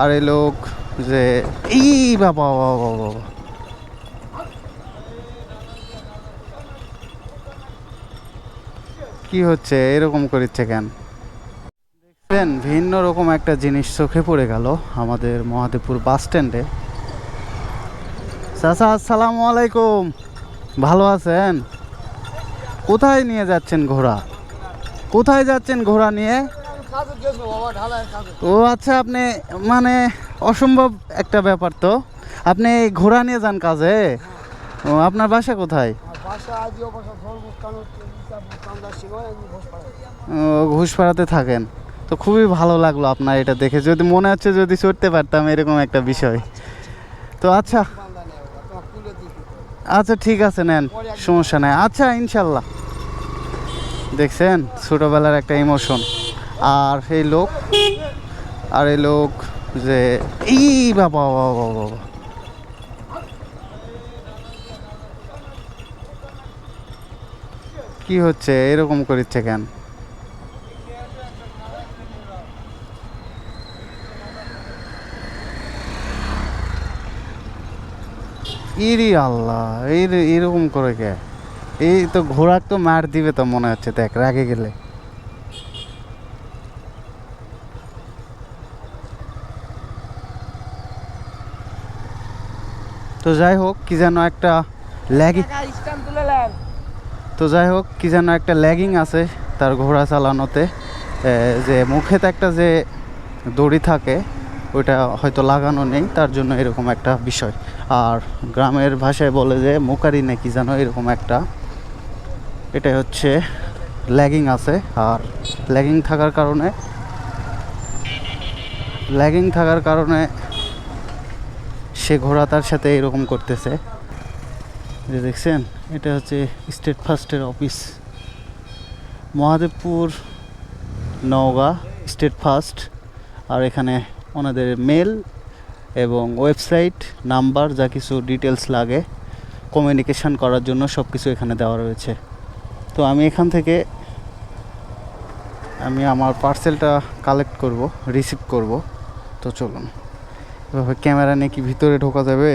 আর এই লোক, যে এই বাবা বাবা বাবা। কি হচ্ছে? এরকম করিচ্ছে কেন? দেখছেন, ভিন্ন রকম একটা জিনিস চোখে পড়ে গেল আমাদের মহাদেবপুর বাস স্ট্যান্ডে। চাচা, আসসালামু আলাইকুম। ভালো আছেন? কোথায় নিয়ে যাচ্ছেন ঘোড়া? কোথায় যাচ্ছেন ঘোড়া নিয়ে? ও আচ্ছা আপনি মানে অসম্ভব একটা ব্যাপার তো। আপনি ঘোড়া নিয়ে যান কাজে? ও আপনার বাসা কোথায়? ঘুষপাড়াতে থাকেন। তো খুবই ভালো লাগল আপনার এটা দেখে। যদি মনে হচ্ছে যদি চড়তে পারতাম এরকম একটা বিষয়। তো আচ্ছা। আচ্ছা ঠিক আছে নেন সমস্যা নাই। আচ্ছা ইনশাল্লাহ। দেখছেন? ছোটোবেলার একটা ইমোশন। আর এই লোক, আর এই লোক যে এই বাবা বাবা বাবা কি হচ্ছে? এরকম করিচ্ছে কেন? ইরি আল্লাহ, এই এরকম করে কে? এই তো ঘোড়ার তো মার দিবে তো মনে হচ্ছে, দেখ, রাগে গেলে। তো যাই হোক কি যেন একটা ল্যাগিং তো যাই হোক কি যেন একটা ল্যাগিং আছে তার ঘোড়া চালানোতে। যে মুখেতে একটা যে দড়ি থাকে ওইটা হয়তো লাগানো নেই তার জন্য এরকম একটা বিষয়। আর গ্রামের ভাষায় বলে যে মুখারি নাকি যেন এরকম একটা। এটা হচ্ছে ল্যাগিং আছে। আর ল্যাগিং থাকার কারণে ল্যাগিং থাকার কারণে সে ঘোড়া তার সাথে এরকম করতেছে। যে দেখছেন, এটা হচ্ছে স্টেট ফার্স্টের office Mahadevpur, Naogaon state first আর এখানে ওনাদের মেল এবং ওয়েবসাইট নাম্বার যা কিছু ডিটেলস লাগে কমিউনিকেশন করার জন্য সব কিছু এখানে দেওয়া রয়েছে। তো আমি এখান থেকে, আমি আমার পার্সেলটা কালেক্ট করব রিসিভ করব। তো চলুন। ক্যামেরা নিয়ে কি ভিতরে ঢোকা যাবে?